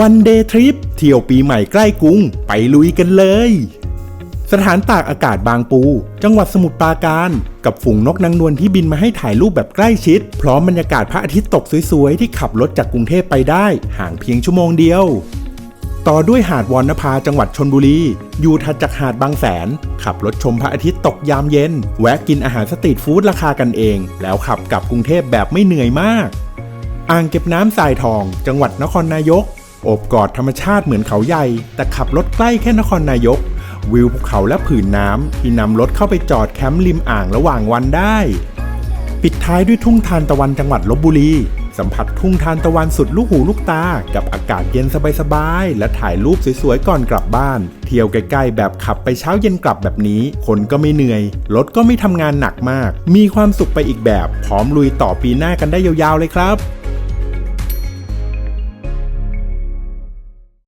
วันเดย์ทริปเที่ยวปีใหม่ใกล้กรุง ไปลุยกันเลย สถานตากอากาศบางปู จังหวัดสมุทรปราการ กับฝูงนกนางนวลที่บินมาให้ถ่ายรูปแบบใกล้ชิด พร้อมบรรยากาศพระอาทิตย์ตกสวยๆ ที่ขับรถจากกรุงเทพไปได้ ห่างเพียงชั่วโมงเดียว ต่อด้วยหาดวอนนภาจังหวัดชนบุรี อยู่ถัดจากหาดบางแสน ขับรถชมพระอาทิตย์ตกยามเย็น แวะกินอาหารสตรีทฟู้ดราคากันเอง แล้วขับกลับกรุงเทพแบบไม่เหนื่อยมาก อ่างเก็บน้ำทรายทอง จังหวัดนครนายก โอบกอดธรรมชาติเหมือนเขาใหญ่ แต่ขับรถใกล้แค่นครนายก วิวภูเขาและผืนน้ำที่นำรถเข้าไปจอดแคมป์ริมอ่างระหว่างวันได้ ปิดท้ายด้วยทุ่งทานตะวันจังหวัดลบบุรี สัมผัสทุ่งทานตะวันสุดลูกหูลูกตา กับอากาศเย็นสบายๆและถ่ายรูปสวยๆก่อนกลับบ้าน เที่ยวใกล้ๆแบบขับไปเช้าเย็นกลับแบบนี้ คนก็ไม่เหนื่อย รถก็ไม่ทำงานหนักมาก มีความสุขไปอีกแบบ พร้อมลุยต่อปีหน้ากันได้ยาวๆเลยครับ